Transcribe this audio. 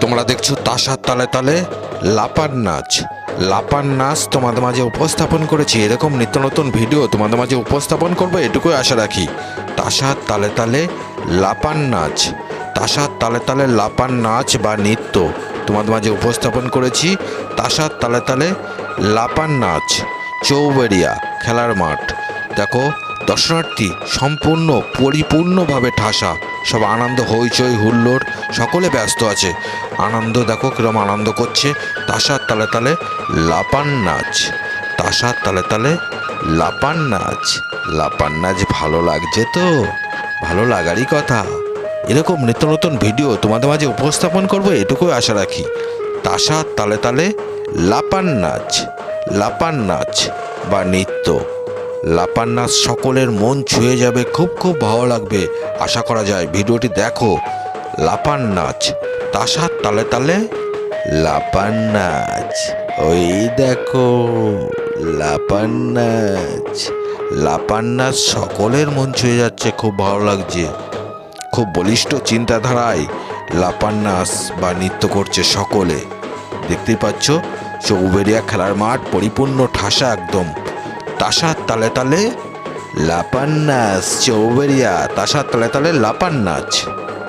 তোমরা দেখছ তাসার তালে তালে লাপার নাচ। লাপার নাচ তোমাদের মাঝে উপস্থাপন করেছি। এরকম নিত্য নতুন ভিডিও তোমাদের মাঝে উপস্থাপন করব, এটুকুই আশা রাখি। তাসার তালে তালে লাপার নাচ। তাসার তালে তালে লাপার নাচ বা নৃত্য তোমাদের মাঝে উপস্থাপন করেছি। তাসার তালে তালে লাপার নাচ চৌবেরিয়া খেলার মাঠ। দেখো, দর্শনার্থী সম্পূর্ণ, পরিপূর্ণভাবে ঠাসা। সব আনন্দ, হইচই, হুল্লোড়, সকলে ব্যস্ত আছে। আনন্দ দেখো কিরম আনন্দ করছে। তাসার তালে তালে লাপান নাচ। তাসার তালে তালে লাপান নাচ। লাপান নাচ ভালো লাগছে তো? ভালো লাগারই কথা। এরকম নিত্য নতুন ভিডিও তোমাদের মাঝে উপস্থাপন করব এটুকুই আশা রাখি। তাসার তালে তালে লাপান নাচ। লাপান নাচ বা নৃত্য। লাপান নাচ সকলের মন ছুঁয়ে যাবে, খুব খুব ভালো লাগবে। আশা করা যায় ভিডিওটি দেখো। লাপান নাচ তাসার তালে তালে লাপান নাচ ওই দেখো লাপান নাচ লাপান নাচ সকলের মন ছুঁয়ে যাচ্ছে, খুব ভালো লাগছে। খুব বলিষ্ঠ চিন্তাধারায় লাপান নাচ বা নৃত্য করছে সকলে। দেখতেই পাচ্ছ চৌবেরিয়া খেলার মাঠ, পরিপূর্ণ ঠাসা একদম। তাসার তালে তালে লাপান নাচ চৌবেরিয়া তাসার তালে তালে লাপান নাচ